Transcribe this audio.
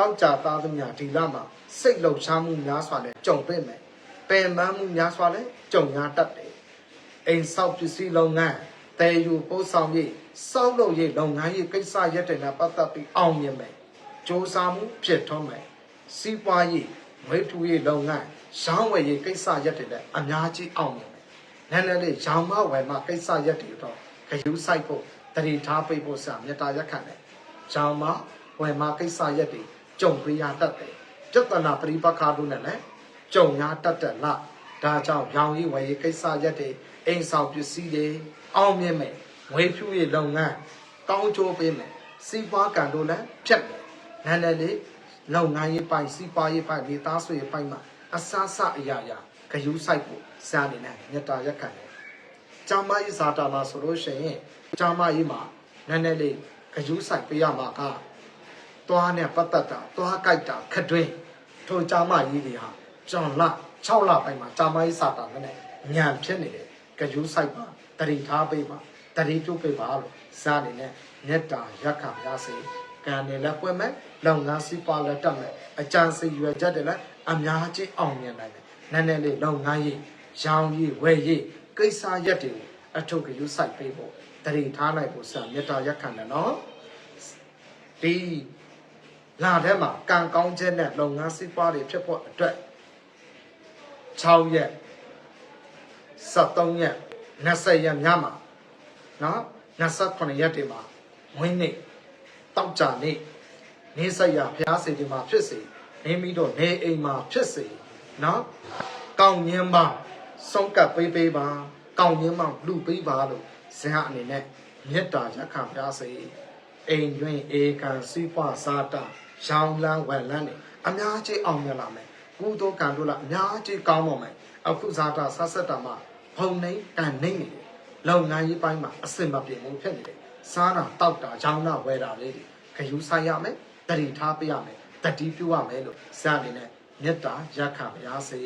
တောက်ကြသားသမျှဒီလမှာစိတ်လှုပ်ရှားမှုများစွာနဲ့ကြုံတွေ့မယ်ပင်ပန်းမှုများစွာနဲ့ကြုံရတတ်တယ်အိမ်ဆောက်ပစ္စည်းလုပ်ငန်းတည်ယူပို့ဆောင်ရေးစောက်လုပ်ရေးလုပ်ငန်းရေးကိစ္စရက်တွေနဲ့ပတ်သက်ပြီးအောင်မြင်မယ်စ조사မှုဖြစ်ထွန်းမယ်စီးပွားရေးဝိထုရေးလုပ်ငန်းရောင်းဝယ်ရေးကိစ္စရက်တွေလည်းအများကြီးအောင်မြင်မယ်နည်းနည်းလေးရောင်းမဝယ်မကိစ္စရက်တွေတော့ခရူးဆိုင်ဖို့တတိထားပိတ်ဖို့စာမေတ္တာရက်ခံတယ်ရောင်းမဝယ်မကိစ္စရက်တွေ ကြုံပေးရတတ်တယ်ပြဿနာပရိပခါတို့နဲ့လည်းကြုံရတတ်တယ်လားဒါကြောင့်ရောင်ရေးဝယ်ရေးကိစ္စရက်တွေအိမ်ဆောင်ပစ္စည်းတွေအောင်မြင်မယ်ဝေဖြူရေးလုပ်ငန်းကောင်းကျိုးပေးမယ်စီးပွားကံတို့လည်းဖြတ်မယ်နည်းနည်းလေးလုပ်ငန်းရေးပိုင်းစီးပွားရေးပိုင်းဒေသဆွေရေးပိုင်းမှာအဆအဆအရာရာဂယူးဆိုင်ဖို့စာအနေနဲ့မေတ္တာရက်ခံတယ်ဂျာမကြီးဇာတာလာဆိုလို့ရှိရင်ဂျာမကြီးမှာနည်းနည်းလေးဂယူးဆိုင်ပေးရမှာက သွားနဲ့ပတ်သက်တာသွားကြိုက်တာခတ်တွင်းထိုကြာမကြီးတွေဟာကျွန်လ6လပိုင်းမှာကြာမကြီးစာတာနဲ့ညံဖြစ်နေတယ်ကြယူးဆိုင်ပါတတိထားပေးပါတတိပြုတ်ပေးပါလို့စားနေနဲ့မေတ္တာရက်ခံရစေကံနဲ့လည်းပွင့်မဲ့လုပ်ငန်းစီးပွားလည်းတက်မဲ့အကြံစီရွယ်ချက်တွေလည်းအများကြီးအောင်မြင်နိုင်တယ်နည်းနည်းလေးလုပ်ငန်းရေးရောင်းရေးဝယ်ရေးကိစ္စရက်တွေကိုအထုပ်ကြယူးဆိုင်ပေးဖို့တတိထားနိုင်ဖို့စာမေတ္တာရက်ခံတယ်နော်ဒီ လာထဲမှာကံကောင်းခြင်းနဲ့လုပ်ငန်းစီးပွားတွေဖြစ်ဖို့အတွက်6ရက်73ရက်20ရက်ညမှာနော်28ရက်တွေမှာဝင်းနေတောက်ကြနေနေဆက်ရဘုရားစေတီမှာဖြစ်စေနေပြီးတော့နေအိမ်မှာဖြစ်စေနော်ကောင်းညင်းပါဆုံးကပ်ပေးပေးပါကောင်းညင်းပါလူပေးပါလို့ဇင်ဟာအနေနဲ့မေတ္တာရက်ခံပြစေအိမ်တွင်ဧကံစီးပွားစားတာ ရောင်းလန်းဝယ်လန်းနေအများကြီးအောင်မြင်လာမယ်ကုသိုလ်ကံတို့လာအများကြီးကောင်းပါမယ်အခုစားတာဆက်ဆက်တာမှာဘုံနေကံနေနေတယ်လုပ်ငန်းရေးပိုင်းမှာအစင်မပြေဘူးဖြစ်နေတယ်စားတာတောက်တာရောင်းတာဝယ်တာလေးတွေခယူးဆိုင်ရမယ်တတိထားပေးရမယ်တတိပြုရမယ်လို့စအနေနဲ့မေတ္တာရက်ခံပါရစေ